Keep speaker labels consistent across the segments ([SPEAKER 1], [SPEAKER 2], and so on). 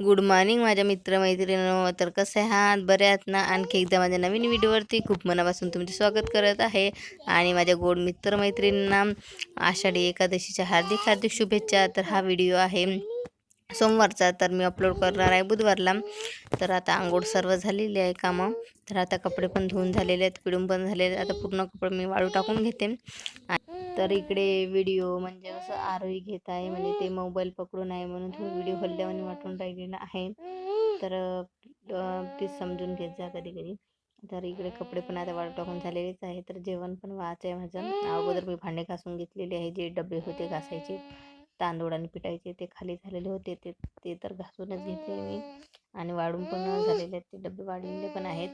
[SPEAKER 1] Good morning माझ्या मित्रमैत्रिणींनो. तर कसे आहात? बरे आहात ना? आणखी एकदा माझ्या नवीन व्हिडिओवरती खूप मनापासून तुमचे स्वागत करत आहे. आणि माझ्या गोड मित्रमैत्रिणींना आषाढी एकादशीच्या हार्दिक हार्दिक शुभेच्छा. तर हा व्हिडिओ आहे सोमवारचा. तर मी अपलोड करणार आहे बुधवारला. तर आता आंघोळ सर्व झालेली आहे कामं. तर आता कपडे पण धुवून झालेले आहेत पिळून पण झालेले आहेत. आता पूर्ण कपडे मी वाळू टाकून घेते. तर इकडे व्हिडिओ म्हणजे असं आरोही घेत आहे म्हणजे ते मोबाईल पकडून आहे म्हणून तो व्हिडिओ हल्ल्यावानी वाटून राहिलेला आहे. तर प्लीज समजून घेत जा कधी कधी तर इकडे कपडे पण आता वाळू टाकून झालेलेच आहे. तर जेवण पण व्हायचं आहे माझं. अगोदर मी भांडे घासून घेतलेले आहे जे डबे होते घासायचे तांदूळ आणि पिटायचे ते खाली झालेले होते. ते ते तर घासूनच घेतले मी. आणि वाढून पण झालेले आहेत ते डबे वाढलेले पण आहेत.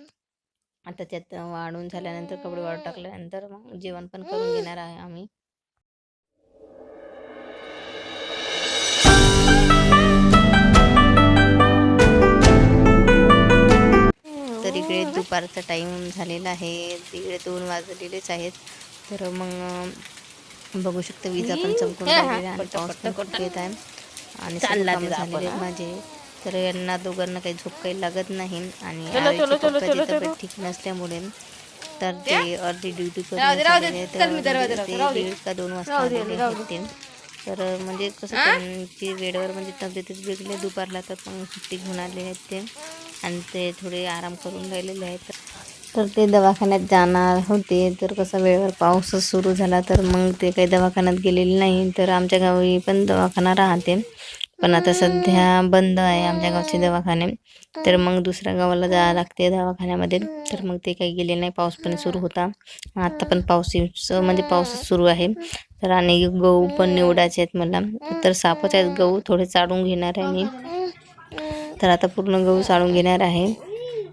[SPEAKER 1] आता त्यात वाढून झाल्यानंतर कपडे वाळू टाकल्यानंतर मग जेवण पण करून घेणार आहे आम्ही. तर इकडे दुपारचा टाईम झालेला आहे. तिकडे दोन वाजलेलेच आहेत. तर मग बघू शकता विजा पण चमकून आणि पाऊस पण खूप येत आहे. आणि झालेले माझे. तर यांना दोघांना काही झोप काही लागत नाही आणि तब्येत ठीक नसल्यामुळे तर ते अर्धी ड्युटी करून दीड का दोन वाजता तर म्हणजे कसं त्यांची वेळेवर म्हणजे तब्येतच बिघडली. दुपारला तर मग सुट्टी घेऊन आले आहेत ते. आणि ते थोडे आराम करून राहिलेले आहेत. तर ते दवाखान्यात जाणार होते. तर कसं वेळेवर पाऊसच सुरू झाला तर मग ते काही दवाखान्यात गेलेले नाही. तर आमच्या गावी पण दवाखाना राहते. पण आता सध्या बंद आहे आमच्या गावचे दवाखाने. तर मग दुसऱ्या गावाला जावं लागते दवाखान्यामध्ये. तर मग ते काही गेले नाही. पाऊस पण सुरू होता. आता पण पाऊस म्हणजे पाऊस सुरू आहे. तर आणि गहू पण निवडायचे आहेत मला. तर सापच आहेत गहू थोडे चाडून घेणार आहे मी. तर आता पूर्ण गहू चाळून घेणार आहे.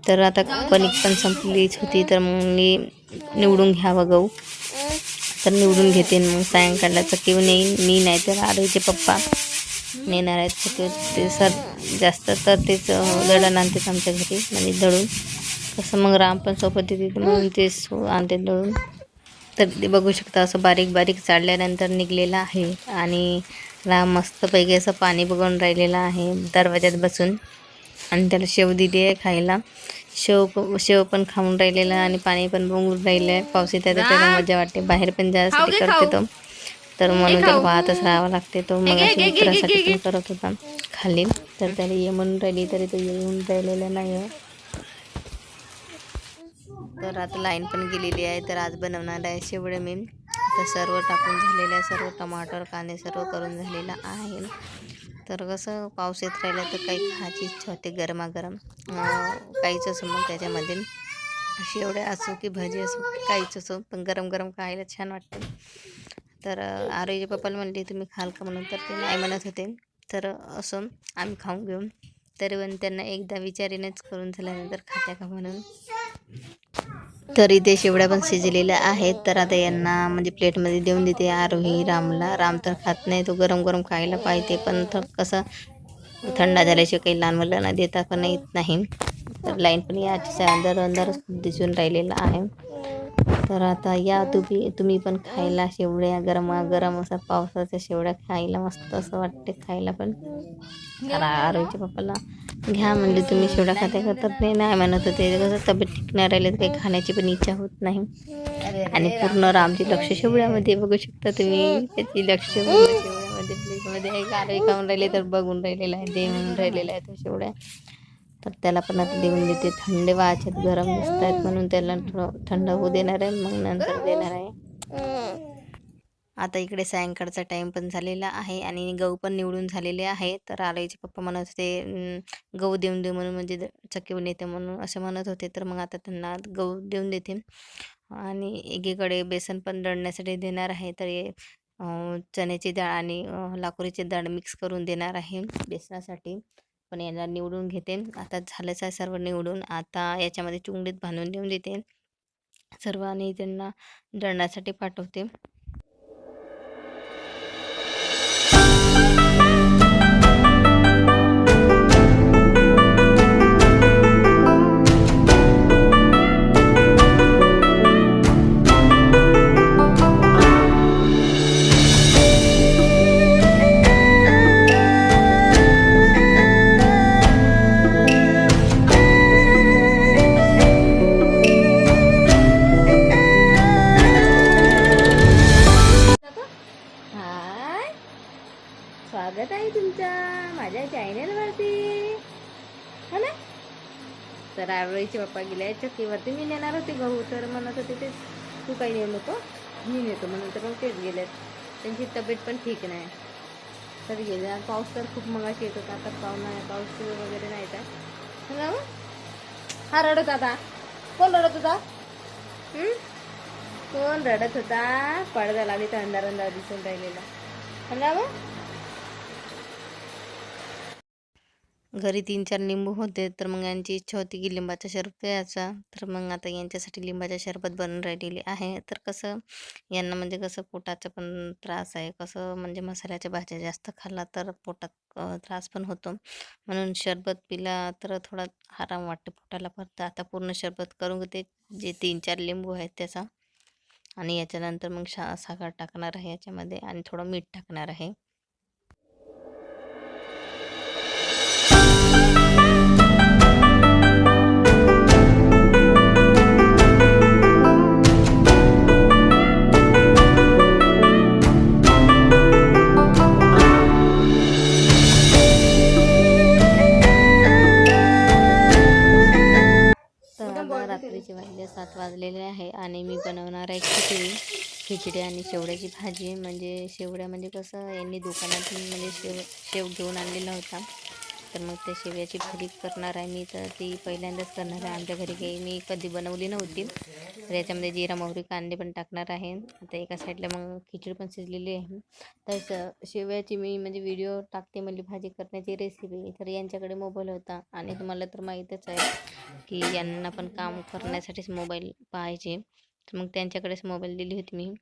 [SPEAKER 1] तर आता कणिक पण संपलीच होती. तर मग मी निवडून घ्यावं गहू. तर निवडून घेते. मग सायंकाळला चक्की नेईन मी नाही तर आरोहीचे पप्पा. नेणार आहेत ते ते सर जास्त तर तेच दळण आणतात आमच्या घरी म्हणजे दळून. कसं मग राम पण सोबत येते म्हणून तेच आणते दळून. तर ते बघू शकता असं बारीक बारीक चाडल्यानंतर निघलेलं आहे आणि राम मस्तपैकी असं पाणी बघून राहिलेलं आहे दरवाज्यात बसून. आणि त्याला शेव दिली आहे खायला. शेव शेव पण खाऊन राहिलेलं आणि पाणी पण बघून राहिलं आहे पाऊस येतात त्याला मजा वाटते. बाहेर पण जाण्यासाठी करते तो. तर म्हणून त्याला वाहतच राहावं लागते. तो मग मित्रासाठी पण करत होता. खाली तर त्याला ये म्हणून राहिली तरी तो येऊन राहिलेला नाही आहे तर आता लाईन पण गेलेली आहे तर आज बनवणार आहे शेवळे मी तर सर्व टाकून झालेलं आहे सर्व टमाटर कांदे सर्व करून झालेलं आहे. तर कसं पाऊस येत राहिला तर काही खायची इच्छा होते गरमागरम. काहीच असो मग त्याच्यामध्ये. शेवड्या असो की भजी असो काहीच असो पण गरम गरम खायला छान वाटतं. तर आरोग्य पप्पाला म्हणले तुम्ही खाल का? म्हणून तर ते नाही म्हणत होते. तर असं आम्ही खाऊन घेऊन तरी पण त्यांना एकदा विचारीनच करून झाल्यानंतर खात्या का म्हणून. तरी ते शेवड्या पण शिजलेल्या आहेत. तर आता यांना म्हणजे प्लेटमध्ये देऊन देते आरोही रामला. राम तर खात नाही. तो गरम गरम खायला पाहिजे. पण तर कसं थंड झाल्याशिवाय काही लहान मुलांना देता पण येत नाही. तर लाईन पण याची अंदर अंदर दिसून राहिलेला आहे. तर आता या तुम्ही तुम्ही पण खायला शेवड्या गरमा गरम असा पावसाच्या शेवड्या खायला मस्त असं वाटते खायला पण. आरोग्य पप्पाला घ्या म्हणजे तुम्ही शेवड्या खाते का नाही नाही म्हणत होते. कसं तब्येत ठीक नाही राहिले तर काही खाण्याची पण इच्छा होत नाही. आणि पूर्ण रामची लक्ष शेवड्यामध्ये बघू शकता तुम्ही. त्याची लक्ष शेवड्यामध्ये प्लेटमध्ये आरोग्य खाऊन राहिले तर बघून राहिलेलं आहे देऊन म्हणून राहिलेलं आहे तो शेवड्या. तर त्याला पण आता देऊन देते. थंड वाचत गरम दिसत आहेत म्हणून त्याला थोडं थंड होऊ देणार आहे मग नंतर देणार आहे. आता इकडे सायंकाळचा टाईम पण झालेला आहे आणि गहू पण निवडून झालेले आहे. तर आलाईचे पप्पा म्हणत होते गहू देऊन दे म्हणून म्हणजे चक्कीवर येते म्हणून असं म्हणत होते. तर मग आता त्यांना गहू देऊन देते. आणि एकीकडे बेसन पण दळण्यासाठी देणार आहे. तर चण्याची डाळ आणि लाकुरीची डाळ मिक्स करून देणार आहे बेसनासाठी. पण याला निवडून घेते. आता झालंच आहे सर्व निवडून. आता याच्यामध्ये चुंगडीत बांधून देऊन देते. सर्व आणि त्यांना दळण्यासाठी पाठवते. तर आवळीचे पप्पा गेले चक्कीवरती मी नेणार होते गहू तर म्हणत होते तेच तू काही नेऊ नको मी नेतो. म्हणून तर मग तेच गेलेत. त्यांची तब्येत पण ठीक नाही. तर गेले. पाऊस तर खूप मगाशी येत होता. आता पाऊस नाही पाऊस वगैरे नाही तर हो मग? हा रडत आता कोण रडत होता? कोण रडत होता? पडदा लागली तर अंधार अंधार दिसून राहिलेला. हो मग? घरी तीन चार लिंबू होते तर मग यांची इच्छा होती की लिंबाचा शरबत प्यायचा. तर मग आता यांच्यासाठी लिंबाचा शरबत बनून राहिलेली आहे. तर कसं यांना म्हणजे कसं पोटाचा पण त्रास आहे. कसं म्हणजे मसाल्याच्या भाज्या जास्त खाल्ला तर पोटात त्रास पण होतो. म्हणून शरबत पिला तर थोडा आराम वाटते पोटाला परत आता पूर्ण शरबत करून ते जे तीन चार लिंबू आहेत त्याचा. आणि याच्यानंतर मग शा साखर टाकणार आहे याच्यामध्ये. आणि थोडं मीठ टाकणार आहे. शेवड्याची भाजी म्हणजे शेवड्या म्हणजे कसं यांनी दुकानातून म्हणजे शेव शेव घेऊन आणलेला होता. तर मग त्या शेवयाची भाजी करणार आहे मी. तर ती पहिल्यांदाच करणार आहे. आमच्या घरी काही मी कधी बनवली नव्हती. तर याच्यामध्ये जिरा मोहरी कांदे पण टाकणार आहे. आता एका साईडला मग खिचडी पण शिजलेली आहे. तर स- शेवयाची मी म्हणजे व्हिडिओ टाकते म्हणजे भाजी करण्याची रेसिपी तर यांच्याकडे मोबाईल होता. आणि तुम्हाला तर माहीतच आहे की यांना पण काम करण्यासाठीच मोबाईल पाहिजे. तर मग त्यांच्याकडेच मोबाईल दिली होती मी.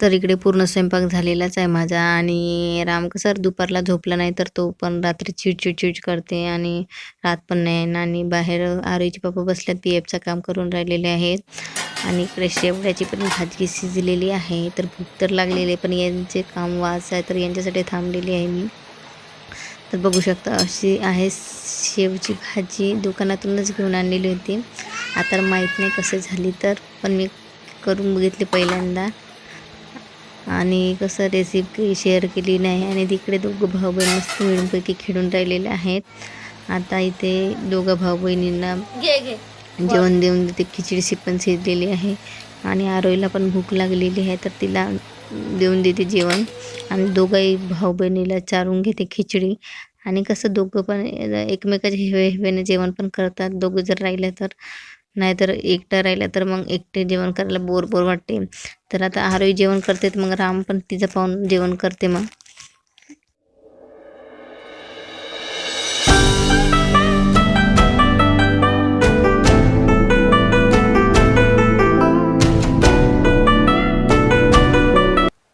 [SPEAKER 1] तर इकडे पूर्ण स्वयंपाक झालेलाच आहे माझा आणि राम सर दुपारला झोपला नाही तर तो पण रात्री चिडचिड चिड करते आणि रात पण नाही आणि बाहेर आरोईचे पप्पा बसल्यात पी एफचं काम करून राहिलेले आहेत. आणि इकडे शेवड्याची पण भाजी शिजलेली आहे तर भूक तर लागलेली आहे पण यांचे काम वास आहे तर यांच्यासाठी थांबलेली आहे मी. तर बघू शकता अशी आहे शेवची भाजी. दुकानातूनच घेऊन आणलेली होती. आता माहीत नाही कसं झाली तर पण मी करून बघितली पहिल्यांदा. आणि कसं रेसिपी शेअर केली नाही आणि तिकडे दोघं भाऊ बहीण मस्त मिळूनपैकी खेळून राहिलेले आहेत. आता इथे दोघं भाऊ बहिणींना जेवण देऊन ते खिचडी पण शिजलेली आहे. आणि आरोईला पण भूक लागलेली आहे तर तिला देऊन देते जेवण. आणि दोघंही भाऊ बहिणीला चारून घेते खिचडी. आणि कसं दोघं पण एकमेकाच्या हेवे हेवेने जेवण पण करतात. दोघं जर राहिलं तर नाहीतर एकटं राहिलं तर मग एकटे जेवण करायला बोर बोर वाटते. तर आता आरोही जेवण करते तर मग राम पण तिचं पाहून जेवण करते मग.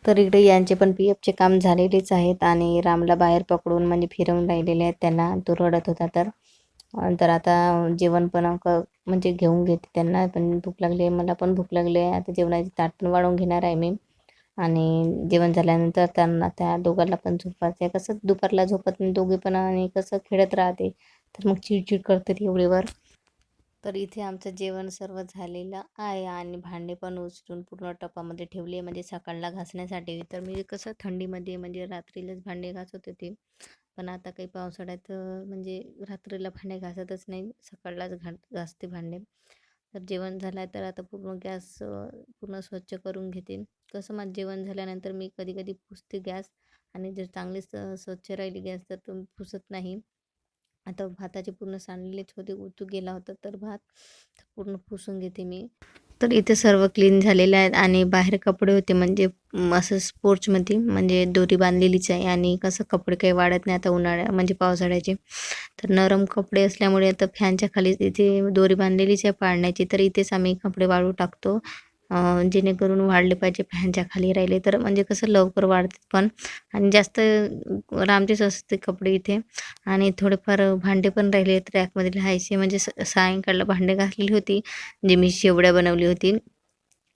[SPEAKER 1] तर इकडे यांचे पण पी एफचे काम झालेलेच आहेत आणि रामला बाहेर पकडून म्हणजे फिरवून राहिलेले आहेत. त्यांना तो रडत होता तर. तर आता जेवण पण क म्हणजे घेऊन घेते त्यांना पण भूक लागली आहे मला पण भूक लागली. आहे आता जेवणाची ताट पण वाढवून घेणार आहे मी. आणि जेवण झाल्यानंतर त्यांना त्या दोघांना पण झोपायचं आहे कसं दुपारला झोपत नाही दोघे पण आणि कसं खेळत राहते. तर मग चिडचिड करते एवढीवर. तर इथे आमचं जेवण सर्व झालेलं आहे आणि भांडे पण उचलून पूर्ण टपामध्ये ठेवले म्हणजे सकाळला घासण्यासाठी. तर मी कसं थंडीमध्ये म्हणजे रात्रीलाच भांडे घासत होते. पण आता काही पावसाळ्यात म्हणजे रात्रीला भांडे घासतच नाही सकाळलाच घा घासते भांडे. तर जेवण झालं तर आता पूर्ण गॅस पूर्ण स्वच्छ करून घेते. कसं माझं जेवण झाल्यानंतर मी कधी कधी पुसते गॅस आणि जर चांगली स्वच्छ राहिली गॅस तर तो पुसत नाही. आता भाताचे पूर्ण सांडलेले छोटे उतू गेला होता तर भात पूर्ण पुसून घेते मी. तर इथे सर्व क्लीन झालेले आहेत आणि बाहेर कपडे होते. म्हणजे असं स्पोर्ट्समध्ये म्हणजे दोरी बांधलेलीच आहे आणि कसं कपडे काही वाढत नाही आता उन्हाळ्या म्हणजे पावसाळ्याचे. तर नरम कपडे असल्यामुळे आता फॅनच्या खाली इथे दोरी बांधलेलीच आहे पाळण्याची. तर इथेच आम्ही कपडे वाळू टाकतो. जेणेकरून वाढले पाहिजे फॅनच्या खाली राहिले. तर म्हणजे कसं लवकर वाढते पण. आणि जास्त रामचेच असते कपडे इथे. आणि थोडेफार भांडे पण राहिले रॅकमध्ये लिहायचे म्हणजे स सायंकाळला भांडे घासलेली होती. जे मी शेवड्या बनवली होती.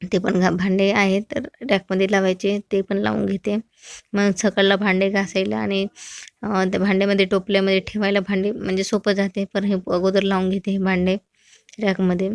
[SPEAKER 1] ते पण घा भांडे आहेत. तर रॅकमध्ये लावायचे. ते पण लावून घेते. मग सकाळला भांडे घासायला आणि त्या भांड्यामध्ये टोपल्यामध्ये ठेवायला भांडे म्हणजे सोपं जाते. पण हे अगोदर लावून घेते हे भांडे रॅकमध्ये.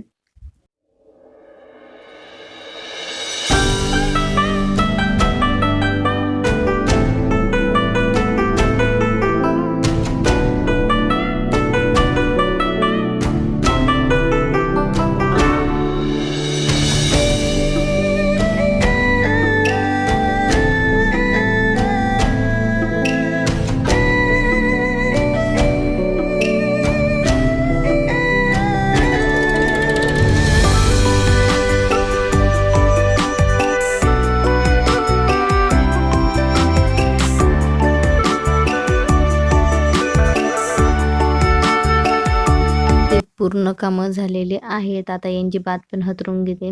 [SPEAKER 1] पूर्ण कामं झालेले आहेत. आता यांची बात पण हतरून घेते.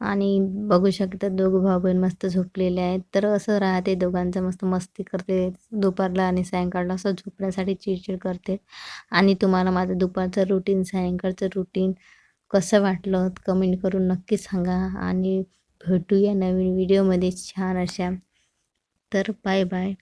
[SPEAKER 1] आणि बघू शकता दोघं भाऊ बहीण मस्त झोपलेले आहेत. तर असं राहते दोघांचं मस्त मस्ती करते. दुपारला आणि सायंकाळला असं झोपण्यासाठी चिडचिड करते. आणि तुम्हाला माझं दुपारचं रुटीन सायंकाळचं रुटीन कसं वाटलं कमेंट करून नक्की सांगा. आणि भेटूया नवीन व्हिडिओमध्ये छान अशा. तर बाय बाय